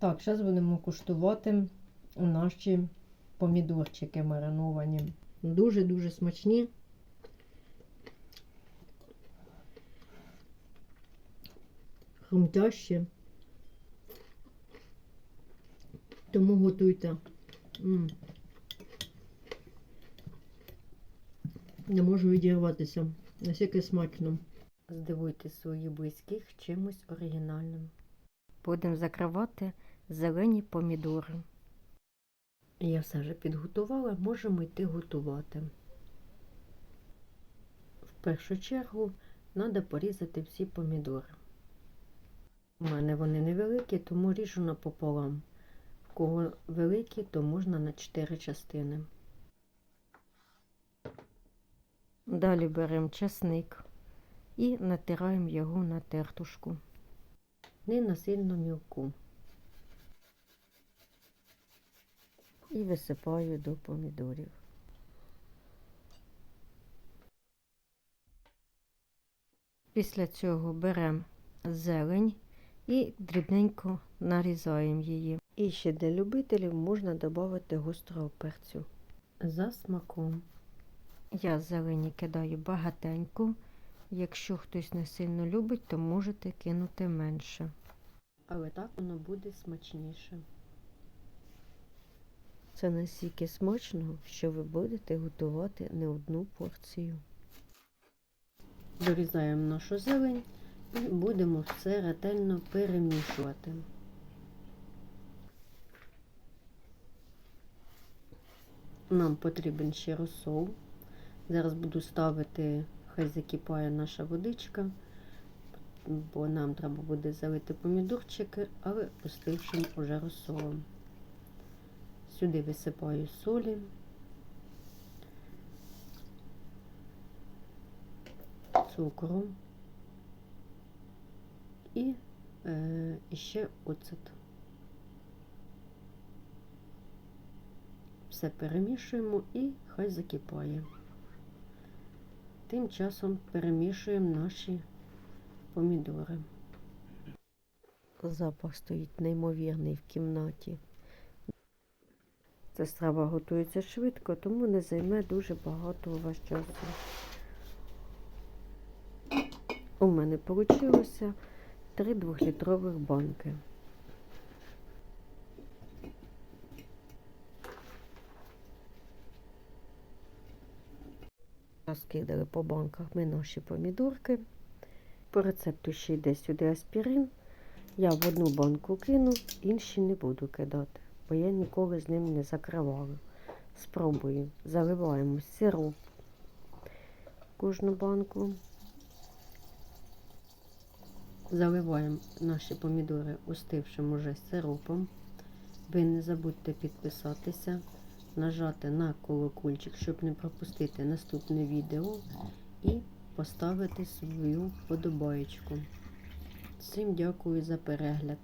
Так, зараз будемо куштувати наші помідорчики мариновані. Дуже-дуже смачні. Хрумтящі. Тому готуйте. М. Не можу відірватися. Наскільки смачно. Здивуйте своїх близьких чимось оригінальним. Будемо закривати зелені помідори. Я все вже підготувала, можемо йти готувати. В першу чергу треба порізати всі помідори. У мене вони невеликі, тому ріжу напополам. В кого великі, то можна на 4 частини. Далі беремо часник і натираємо його на тертушку. Не насильно мілку. І висипаю до помідорів. Після цього беремо зелень і дрібненько нарізаємо її. І ще для любителів можна додати гострого перцю. За смаком. Я зелені кидаю багатенько. Якщо хтось не сильно любить, то можете кинути менше. Але так воно буде смачніше. Це настільки смачно, що ви будете готувати не одну порцію. Дорізаємо нашу зелень і будемо все ретельно перемішувати. Нам потрібен ще розсол. Зараз буду ставити, хай закипає наша водичка, бо нам треба буде залити помідорчики, але остившим уже розсолом. Сюди висипаю солі. Цукру і е, ще оцет. Все перемішуємо і хай закипає. Тим часом перемішуємо наші помідори. Запах стоїть неймовірний в кімнаті. Ця страва готується швидко, тому не займе дуже багато у вас часу. У мене вийшло три двохлітрових банки. Розкидали по банках ми наші помідорки. По рецепту ще йде сюди аспірин. Я в одну банку кину, інші не буду кидати, бо я ніколи з ним не закривала. Спробую. Заливаємо сироп кожну банку. Заливаємо наші помідори остившим уже сиропом. Ви не забудьте підписатися, нажати на колокольчик, щоб не пропустити наступне відео і поставити свою вподобаєчку. Всім дякую за перегляд.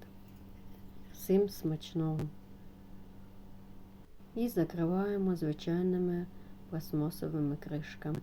Всім смачного. І закриваємо звичайними пластмасовими кришками.